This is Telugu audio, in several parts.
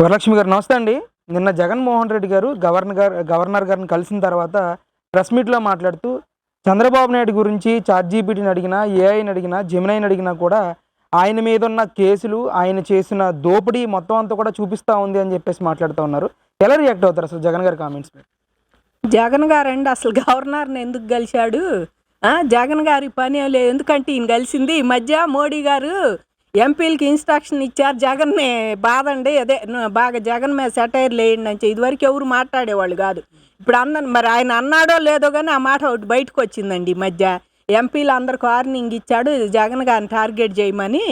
వరలక్ష్మి గారు నమస్తే అండి. నిన్న జగన్మోహన్ రెడ్డి గారు గవర్నర్ గారు గవర్నర్ గారిని కలిసిన తర్వాత ప్రెస్ మీట్లో మాట్లాడుతూ చంద్రబాబు నాయుడు గురించి చార్జీపీటీని అడిగినా ఏఐని అడిగినా జమినైని అడిగినా కూడా ఆయన మీద ఉన్న కేసులు ఆయన చేసిన దోపిడీ మొత్తం అంతా కూడా చూపిస్తా ఉంది అని చెప్పేసి మాట్లాడుతూ ఉన్నారు. ఎలా రియాక్ట్ అవుతారు అసలు జగన్ గారి కామెంట్స్ జగన్ గారండి అసలు గవర్నర్ని ఎందుకు కలిశాడు? జగన్ గారి పని లేదు ఎందుకంటే ఈయన కలిసింది ఈ మధ్య మోడీ గారు ఎంపీలకి ఇన్స్ట్రక్షన్ ఇచ్చారు. జగన్ని బాధండి. అదే బాగా జగన్ మీద సెటైర్ లేయండి అని ఇదివరకు ఎవరు మాట్లాడేవాళ్ళు కాదు. ఇప్పుడు అందరు మరి ఆయన అన్నాడో లేదో కానీ ఆ మాట ఒకటి బయటకు వచ్చిందండి ఈ మధ్య. ఎంపీలు అందరికి వార్నింగ్ ఇచ్చాడు. జగన్ గారిని టార్గెట్ చేయమని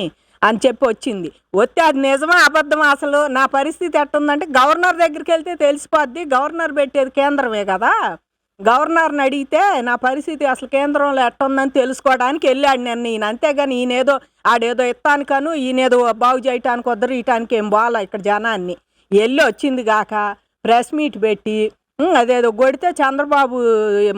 అని చెప్పి వచ్చింది. వస్తే అది నిజమా అబద్ధమా? అసలు నా పరిస్థితి ఎట్టుందంటే గవర్నర్ దగ్గరికి వెళ్తే తెలిసిపోద్ది. గవర్నర్ పెట్టేది కేంద్రమే కదా. గవర్నర్ని అడిగితే నా పరిస్థితి అసలు కేంద్రంలో ఎట్టుందని తెలుసుకోవడానికి వెళ్ళాడు నేను ఈయన అంతేగాని ఈయనేదో ఆడేదో ఇత్తానికను ఈయనేదో బాగు చేయటానికి వద్దరు ఇయటానికి ఏం బాగా ఇక్కడ జనాన్ని. వెళ్ళి వచ్చింది కాక ప్రెస్ మీట్ పెట్టి అదేదో కొడితే చంద్రబాబు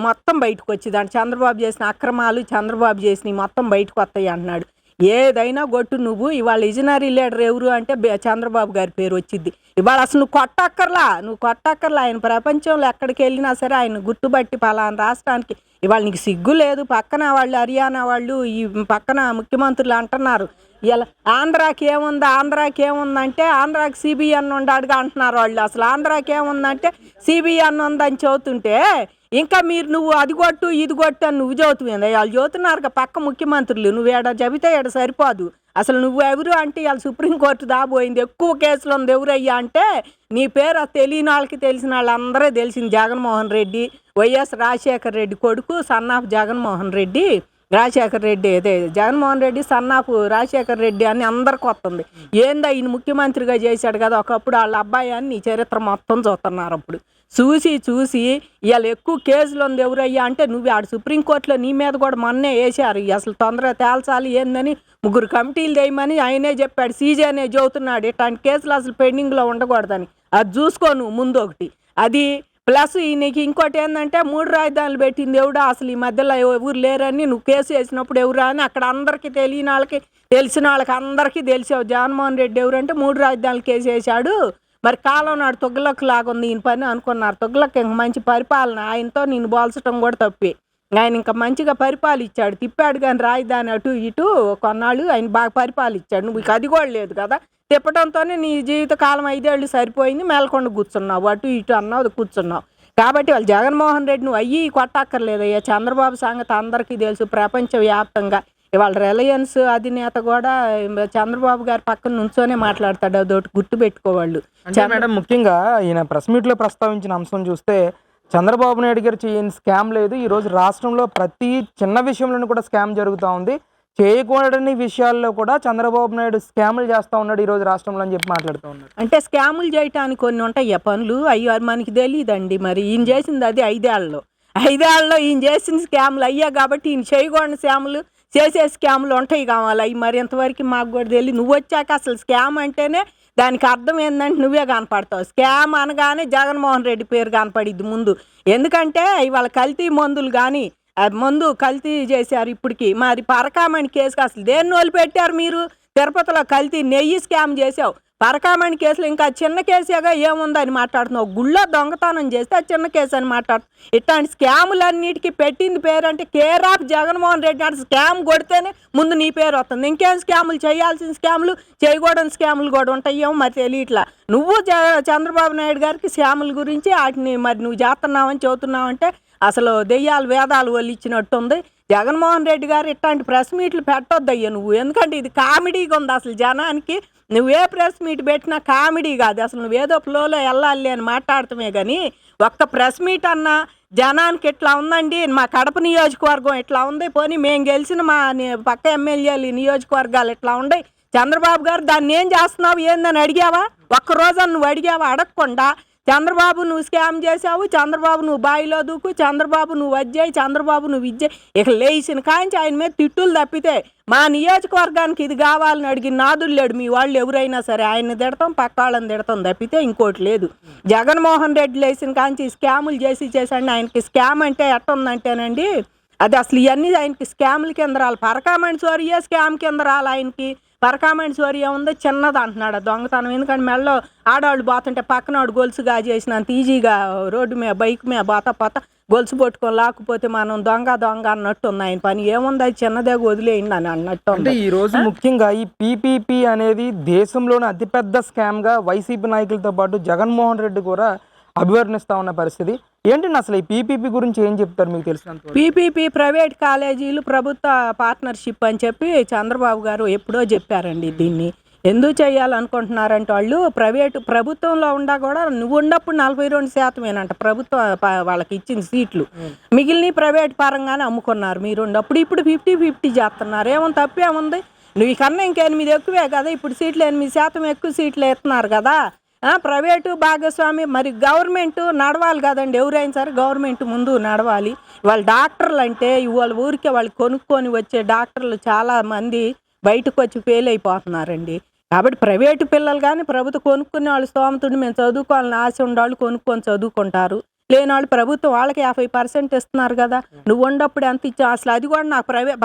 మొత్తం బయటకు వచ్చిందంట చంద్రబాబు చేసిన అక్రమాలు చంద్రబాబు చేసినవి మొత్తం బయటకు వస్తాయి అంటున్నాడు. ఏదైనా కొట్టు నువ్వు. ఇవాళ విజనరీ లీడర్ ఎవరు అంటే చంద్రబాబు గారి పేరు వచ్చింది. ఇవాళ అసలు నువ్వు కొట్టక్కర్లా. నువ్వు కొట్టక్కర్లా. ఆయన ప్రపంచంలో ఎక్కడికి వెళ్ళినా సరే ఆయన గుర్తుపట్టి పలానా రాష్ట్రానికి. ఇవాళ నీకు సిగ్గు లేదు. పక్కన వాళ్ళు హర్యానా వాళ్ళు ఈ పక్కన ముఖ్యమంత్రులు అంటున్నారు. ఇలా ఆంధ్రాకి ఏముంది? ఆంధ్రాకి ఏముందంటే ఆంధ్రాకి సిబిఎన్ ఉండాడుగా అంటున్నారు వాళ్ళు. అసలు ఆంధ్రాకి ఏముందంటే సిబిఎన్ ఉందని చెబుతుంటే ఇంకా మీరు నువ్వు అది కొట్టు ఇది కొట్టు అని నువ్వు చదువుతుంది వాళ్ళు చదువుతున్నారు పక్క ముఖ్యమంత్రులు. నువ్వు ఏడ చెబితే ఏడ సరిపోదు. అసలు నువ్వు ఎవరు అంటే వాళ్ళు సుప్రీంకోర్టు దాబోయింది. ఎక్కువ కేసులు ఉంది ఎవరయ్యా అంటే నీ పేరు ఆ తెలియని వాళ్ళకి తెలిసిన వాళ్ళందరూ తెలిసింది జగన్మోహన్ రెడ్డి వైఎస్ రాజశేఖర్ రెడ్డి కొడుకు సన్ ఆఫ్ జగన్మోహన్ రెడ్డి. రాజశేఖర్ రెడ్డి అదే జగన్మోహన్ రెడ్డి సన్నాపు రాజశేఖర్ రెడ్డి అని అందరికి వస్తుంది. ఏందా ఈయన ముఖ్యమంత్రిగా చేశాడు కదా ఒకప్పుడు వాళ్ళ అబ్బాయి అని నీ చరిత్ర మొత్తం చూస్తున్నారు అప్పుడు. చూసి చూసి ఇవాళ ఎక్కువ కేసులు ఉంది ఎవరయ్యా అంటే నువ్వు ఆడ సుప్రీంకోర్టులో నీ మీద కూడా మొన్నే వేశారు. అసలు తొందరగా తేల్చాలి ఏందని ముగ్గురు కమిటీలు చేయమని ఆయనే చెప్పాడు. సీజేనే చదువుతున్నాడు. ఇట్లాంటి కేసులు అసలు పెండింగ్లో ఉండకూడదని. అది చూసుకో నువ్వు ముందు ఒకటి. అది ప్లస్ ఈ నీకు ఇంకోటి ఏంటంటే మూడు రాజధానులు పెట్టింది ఎవడా? అసలు ఈ మధ్యలో ఎవరు లేరని నువ్వు కేసు వేసినప్పుడు ఎవరా అని అక్కడ అందరికీ తెలియని వాళ్ళకి తెలిసిన వాళ్ళకి అందరికీ తెలిసావు జగన్మోహన్ రెడ్డి ఎవరంటే మూడు రాజధానులు కేసు వేశాడు. మరి కాలం నాడు తొగ్గులకు లాగా ఉంది ఈయన పని అనుకున్నారు. తొగ్గులకు ఇంక మంచి పరిపాలన ఆయనతో నేను పోల్చడం కూడా తప్పి. ఆయన ఇంకా మంచిగా పరిపాలించాడు తిప్పాడు కానీ రాజధాని అటు ఇటు కొన్నాళ్ళు ఆయన బాగా పరిపాలించాడు నువ్వు ఇక అది కూడా లేదు కదా. తిప్పడంతోనే నీ జీవితకాలం ఐదేళ్ళు సరిపోయింది మేల్కొండ కూర్చున్నావు అటు ఇటు అన్నావు కూర్చున్నావు. కాబట్టి వాళ్ళు జగన్మోహన్ రెడ్డి నువ్వు అయ్యి కొట్టక్కర్లేదయ్యా. చంద్రబాబు సంగతి అందరికీ తెలుసు ప్రపంచవ్యాప్తంగా. ఇవాళ రిలయన్స్ అధినేత కూడా చంద్రబాబు గారి పక్కన నుంచోనే మాట్లాడతాడు అదొకటి గుర్తుపెట్టుకోవాళ్ళు. మేడం ముఖ్యంగా ఈయన ప్రెస్ మీట్లో ప్రస్తావించిన అంశం చూస్తే చంద్రబాబు నాయుడు గారు చేయని స్కామ్ లేదు. ఈ రోజు రాష్ట్రంలో ప్రతి చిన్న విషయంలోనూ కూడా స్కామ్ జరుగుతూ ఉంది. చేయకూడని విషయాల్లో కూడా చంద్రబాబు నాయుడు స్కాములు చేస్తూ ఉన్నాడు ఈరోజు రాష్ట్రంలో అని చెప్పి మాట్లాడుతూ ఉన్నాడు అంటే స్కాములు చేయటానికి కొన్ని ఉంటాయి పనులు? అయ్యో మనకి తెలియదండి మరి. ఈయన చేసింది అది ఐదేళ్ళలో ఐదేళ్ళలో ఈయన చేసిన స్కాములు అయ్యా కాబట్టి ఈయన చేయకూడని స్కాములు చేసే స్కాములు ఉంటాయి కావాలి. అవి మరి ఇంతవరకు మాకు కూడా తెలియదు నువ్వు వచ్చాక అసలు స్కామ్ అంటేనే దానికి అర్థం ఏంటంటే నువ్వే కనపడతావు. స్కామ్ అనగానే జగన్మోహన్ రెడ్డి పేరు కనపడిద్ది ముందు. ఎందుకంటే ఇవాళ కల్తీ మందులు కానీ ముందు కల్తీ చేశారు ఇప్పటికి. మరి పరకామణి కేసుకి అసలు దేన్ని వదిలిపెట్టారు మీరు? తిరుపతిలో కల్తీ నెయ్యి స్కామ్ చేసావు పరకామణి కేసులు ఇంకా చిన్న కేసేగా ఏముందని మాట్లాడుతున్నావు? గుళ్ళో దొంగతనం చేస్తే అది చిన్న కేసు అని మాట్లాడుతున్నావు ఇట్లాంటి స్కాములన్నిటికీ పెట్టింది పేరు అంటే కేర్ ఆఫ్ జగన్మోహన్ రెడ్డి అంటే స్కామ్ కొడితేనే ముందు నీ పేరు వస్తుంది. ఇంకేం స్కాములు? చేయాల్సిన స్కాములు చేయకూడని స్కాములు కూడా ఉంటాయేమో మరి తెలియట్లా. నువ్వు చంద్రబాబు నాయుడు గారికి స్కాముల గురించి వాటిని మరి నువ్వు చేస్తున్నావని చెబుతున్నావంటే అసలు దెయ్యాలు వేదాలు వాళ్ళు ఇచ్చినట్టుంది. జగన్మోహన్ రెడ్డి గారు ఇట్లాంటి ప్రెస్ మీట్లు పెట్టొద్దయ్యా నువ్వు. ఎందుకంటే ఇది కామెడీగా ఉంది అసలు జనానికి. నువ్వే ప్రెస్ మీట్ పెట్టినా కామెడీ కాదు. అసలు నువ్వేదో ఫ్లోలో వెళ్ళాలి అని మాట్లాడటమే కానీ ఒక్క ప్రెస్ మీట్ అన్నా జనానికి ఇట్లా ఉందండి. మా కడప నియోజకవర్గం ఇట్లా ఉంది. పోనీ మేము గెలిచిన మా పక్క ఎమ్మెల్యేలు నియోజకవర్గాలు ఇట్లా ఉన్నాయి చంద్రబాబు గారు దాన్ని ఏం చేస్తున్నావు? ఏందని అడిగావా? ఒక్క రోజు నువ్వు అడిగావా? అడగకుండా చంద్రబాబు నువ్వు స్కామ్ చేసావు చంద్రబాబు నువ్వు బాయిలో దూకు చంద్రబాబు నువ్వు వజ్జాయి చంద్రబాబు నువ్వు ఇజ్జాయి ఇక లేచిన కాంచి ఆయన మీద తిట్టులు తప్పితే మా నియోజకవర్గానికి ఇది కావాలని అడిగి నాదుల్లేడు మీ వాళ్ళు ఎవరైనా సరే ఆయన్ని తిడతాం పక్క వాళ్ళని తిడతాం తప్పితే ఇంకోటి లేదు. జగన్మోహన్ రెడ్డి లేచిన కాంచి స్కాములు చేసి చేసండి ఆయనకి స్కామ్ అంటే ఎట్టుందంటేనండి అది అసలు ఇవన్నీ ఆయనకి స్కాముల కింద రాలి. పరకామణి సోరియే స్కామ్ కింద రాలి ఆయనకి. పరకామణి సోరి ఏముందో? చిన్నది అంటున్నాడు ఆ దొంగతనం. ఎందుకంటే మెళ్ళో ఆడవాళ్ళు పోతుంటే పక్కనవాడు గొలుసు గాజేసినంత ఈజీగా రోడ్డు మీద బైక్ మీద పోతా పోతా గొలుసు పట్టుకొని లాక్కుపోతే మనం దొంగ దొంగ అన్నట్టు ఉంది ఆయన పని. ఏముంది? అది చిన్నదే వదిలేయండి అని అన్నట్టు అంటే ఈ రోజు ముఖ్యంగా ఈ పీపీపీ అనేది దేశంలోని అతిపెద్ద స్కామ్గా వైసీపీ నాయకులతో పాటు జగన్మోహన్ రెడ్డి కూడా అభివర్ణిస్తా ఉన్న పరిస్థితి. ఏంటండి అసలు ఈ పీపీపీ గురించి ఏం చెప్తారు మీకు తెలిసినంత పీపీపీ ప్రైవేట్ కాలేజీలు ప్రభుత్వ పార్ట్నర్షిప్ అని చెప్పి చంద్రబాబు గారు ఎప్పుడో చెప్పారండి దీన్ని. ఎందుకు చేయాలనుకుంటున్నారంటే వాళ్ళు ప్రైవేటు ప్రభుత్వంలో ఉండా కూడా నువ్వు ఉన్నప్పుడు నలభై రెండు శాతమేనంట ప్రభుత్వం ప- వాళ్ళకి ఇచ్చిన సీట్లు. మిగిలిన ప్రైవేట్ పరంగానే అమ్ముకున్నారు మీరు ఉన్నప్పుడు. ఇప్పుడు ఫిఫ్టీ ఫిఫ్టీ చేస్తున్నారు. ఏమో తప్పేముంది? నువ్వు కన్నా ఇంకా ఎనిమిది ఎక్కువే కదా. ఇప్పుడు సీట్లు ఎనిమిది శాతం ఎక్కువ సీట్లు ఇస్తున్నారు కదా. ప్రైవేటు భాగస్వామి మరి గవర్నమెంట్ నడవాలి కదండి. ఎవరైనా సరే గవర్నమెంట్ ముందు నడవాలి. వాళ్ళ డాక్టర్లు అంటే వాళ్ళ ఊరికే వాళ్ళు కొనుక్కొని వచ్చే డాక్టర్లు చాలామంది బయటకు వచ్చి ఫెయిల్ అయిపోతున్నారండి. కాబట్టి ప్రైవేటు పిల్లలు కానీ ప్రభుత్వం కొనుక్కునే వాళ్ళు స్తోమతుడు మేము చదువుకోవాలని ఆశ ఉండేవాళ్ళు కొనుక్కొని చదువుకుంటారు. లేని వాళ్ళు ప్రభుత్వం వాళ్ళకి యాభై పర్సెంట్ ఇస్తున్నారు కదా. నువ్వు ఉండప్పుడు ఎంత ఇచ్చావు? అసలు అది కూడా నాకు ప్రైవేట్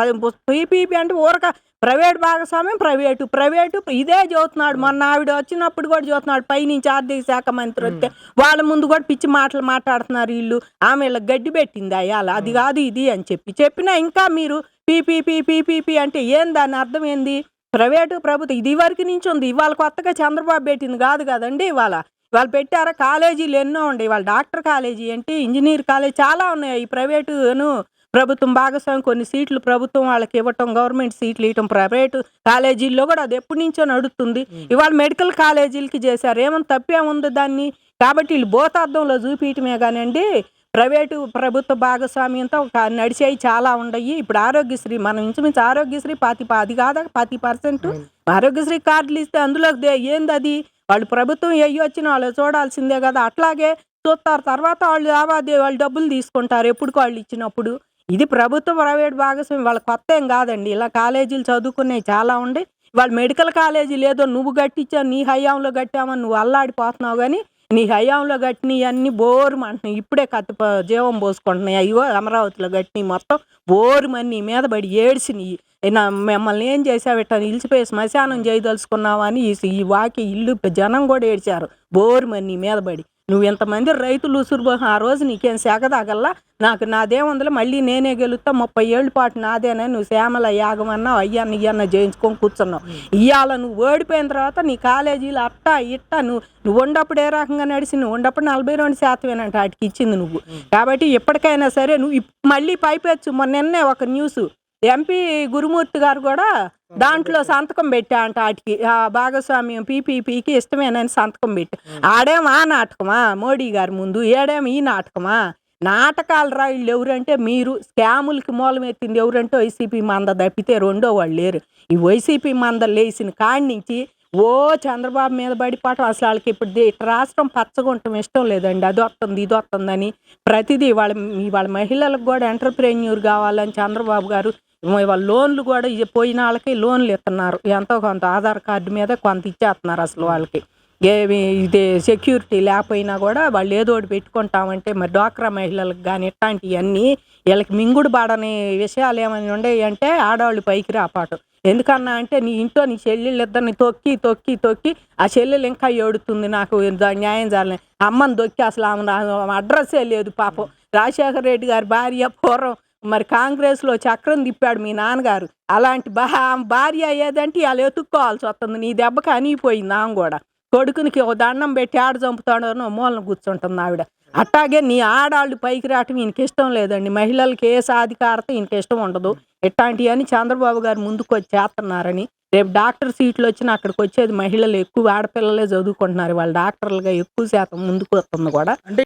పీపీపీ అంటే ఊరక ప్రైవేట్ భాగస్వామ్యం ప్రైవేటు ప్రైవేటు ఇదే చదువుతున్నాడు. మొన్న ఆవిడ వచ్చినప్పుడు కూడా చదువుతున్నాడు. పైనుంచి ఆర్థిక శాఖ మంత్రి వస్తే వాళ్ళ ముందు కూడా పిచ్చి మాటలు మాట్లాడుతున్నారు వీళ్ళు. ఆమె వీళ్ళకి గడ్డి పెట్టింది అయ్యాల. అది కాదు ఇది అని చెప్పి చెప్పినా ఇంకా మీరు పీపీపీ పీపీపీ అంటే ఏం దాని అర్థం ఏంది? ప్రైవేటు ప్రభుత్వం ఇది వరకు నుంచి ఉంది. ఇవాళ కొత్తగా చంద్రబాబు పెట్టింది కాదు కదండి ఇవాళ. వాళ్ళు పెట్టారా? కాలేజీలు ఎన్నో ఉండే వాళ్ళ డాక్టర్ కాలేజీ ఏంటి? ఇంజనీర్ కాలేజీ చాలా ఉన్నాయి. ఈ ప్రైవేటును ప్రభుత్వం భాగస్వామి కొన్ని సీట్లు ప్రభుత్వం వాళ్ళకి ఇవ్వటం గవర్నమెంట్ సీట్లు ఇవ్వటం ప్రైవేటు కాలేజీల్లో కూడా అది ఎప్పటి నుంచో నడుస్తుంది. ఇవాళ మెడికల్ కాలేజీలకి చేశారు. ఏమన్నా తప్పేముంది దాన్ని? కాబట్టి వీళ్ళు భూతార్థంలో చూపించటమే కానివ్వండి ప్రైవేటు ప్రభుత్వ భాగస్వామ్యంతో ఒక నడిచేవి చాలా ఉండయి ఇప్పుడు ఆరోగ్యశ్రీ మనం ఇంచుమించు ఆరోగ్యశ్రీ పాతి పది కాదా? పది పర్సెంట్. ఆరోగ్యశ్రీ కార్డులు ఇస్తే అందులో దే- ఏంది అది? వాళ్ళు ప్రభుత్వం వేయొచ్చిన వాళ్ళు చూడాల్సిందే కదా. అట్లాగే చూస్తారు. తర్వాత వాళ్ళు లావాదేవీ వాళ్ళు డబ్బులు తీసుకుంటారు. ఎప్పుడు వాళ్ళు ఇచ్చినప్పుడు. ఇది ప్రభుత్వ ప్రైవేట్ భాగస్వామ్యం వాళ్ళ కొత్త ఏం కాదండి. ఇలా కాలేజీలు చదువుకునేవి చాలా ఉండి. వాళ్ళు మెడికల్ కాలేజీ లేదో నువ్వు కట్టించావు నీ హయాంలో కట్టామని నువ్వు అల్లాడిపోతున్నావు కానీ నీ హయాంలో కట్టినవి అన్ని బోరు అంటున్నాయి ఇప్పుడే కత్తి జీవం పోసుకుంటున్నాయి. అయ్యో అమరావతిలో కట్టినవి మొత్తం బోరు మని నీ మీద పడి ఏడ్చినాయి నా మిమ్మల్ని ఏం చేసావు ఇట్లా నిలిచిపోయి శ్మశానం చేయదలుచుకున్నావా అని ఈ- ఈ వాకి ఇల్లు జనం కూడా ఏడ్చారు. బోరు మని నీ మీద పడి. నువ్వు ఎంతమంది రైతులు ఉసురు ఆ రోజు నీకేం సెగదాగల్లా నాకు నాదేముందిలే మళ్ళీ నేనే గెలుస్తా ముప్పై ఏళ్ళ పాటు నాదేనా నువ్వు శ్యామల యాగమన్నా అయ్యన్న ఇయ్యన్న చేయించుకొని కూర్చున్నావు. ఇవాళ నువ్వు ఓడిపోయిన తర్వాత నీ కాలేజీలు అట్టా ఇట్టా నువ్వు నువ్వు ఉండప్పుడు ఏ రకంగా నడిచి నువ్వు ఉండప్పుడు నలభై రెండు శాతమేనంట వాటికి ఇచ్చింది నువ్వు. కాబట్టి ఎప్పటికైనా సరే నువ్వు మళ్ళీ పైపెచ్చు. మొన్న ఒక న్యూస్. ఎంపీ గురుమూర్తి గారు కూడా దాంట్లో సంతకం పెట్టా అంట వాటికి ఆ భాగస్వామ్యం పీపీపీకి ఇష్టమేనని సంతకం పెట్టి. ఆడేం ఆ నాటకమా? మోడీ గారి ముందు ఏడేం ఈ నాటకమా? నాటకాలు రా వీళ్ళు ఎవరంటే మీరు. స్కాములకి మూలం ఎత్తింది ఎవరంటే వైసీపీ మంద తప్పితే రెండో వాళ్ళు లేరు. ఈ వైసీపీ మంద లేచిన కాడి నుంచి ఓ చంద్రబాబు మీద పడిపోవటం అసలు వాళ్ళకి ఇప్పుడు రాష్ట్రం పచ్చగొంటం ఇష్టం లేదండి. అది వస్తుంది ఇది వస్తుందని ప్రతిదీ వాళ్ళ వాళ్ళ మహిళలకు కూడా ఎంటర్ప్రెన్యూర్ కావాలని చంద్రబాబు గారు లోన్లు కూడా పోయిన వాళ్ళకి లోన్లు ఇస్తున్నారు. ఎంతో కొంత ఆధార్ కార్డు మీద కొంత ఇచ్చేస్తున్నారు అసలు వాళ్ళకి. ఏమి ఇది సెక్యూరిటీ లేకపోయినా కూడా వాళ్ళు ఏదో ఒకటి పెట్టుకుంటామంటే మరి డ్వాక్రా మహిళలకు కానీ ఇట్లాంటివన్నీ వీళ్ళకి మింగుడు బాడని విషయాలు ఏమైనా ఉండేవి అంటే ఆడవాళ్ళు పైకి రాపాటు. ఎందుకన్నా అంటే నీ ఇంట్లో నీ చెల్లెళ్ళు ఇద్దరిని తొక్కి తొక్కి తొక్కి ఆ చెల్లెలు ఇంకా ఏడుతుంది నాకు న్యాయం చేయాలని. అమ్మని తొక్కి అసలు ఆమె ఆమె అడ్రస్సే లేదు పాపం. రాజశేఖర రెడ్డి గారి భార్య పూర్వం మరి కాంగ్రెస్లో చక్రం తిప్పాడు మీ నాన్నగారు. అలాంటి బా భార్య ఏదంటే వాళ్ళు ఎత్తుక్కోవాల్సి వస్తుంది. నీ దెబ్బకి అనిగిపోయింది ఆమె కూడా. కొడుకునికి ఒక దండం పెట్టి ఆడ చంపుతాడో మూలన కూర్చుంటుంది ఆవిడ. అట్టాగే నీ ఆడాళ్ళు పైకి రావటం ఈయనకి ఇష్టం లేదండి. మహిళలకి ఏ సాధికారత ఈయనకి ఇష్టం ఉండదు. ఇట్లాంటివన్నీ చంద్రబాబు గారు ముందుకు వచ్చి చేస్తున్నారని. రేపు డాక్టర్ సీట్లు వచ్చిన అక్కడికి వచ్చేది మహిళలు ఎక్కువ ఆడపిల్లలే చదువుకుంటున్నారు. వాళ్ళు డాక్టర్లుగా ఎక్కువ శాతం ముందుకు వస్తుంది కూడా. అంటే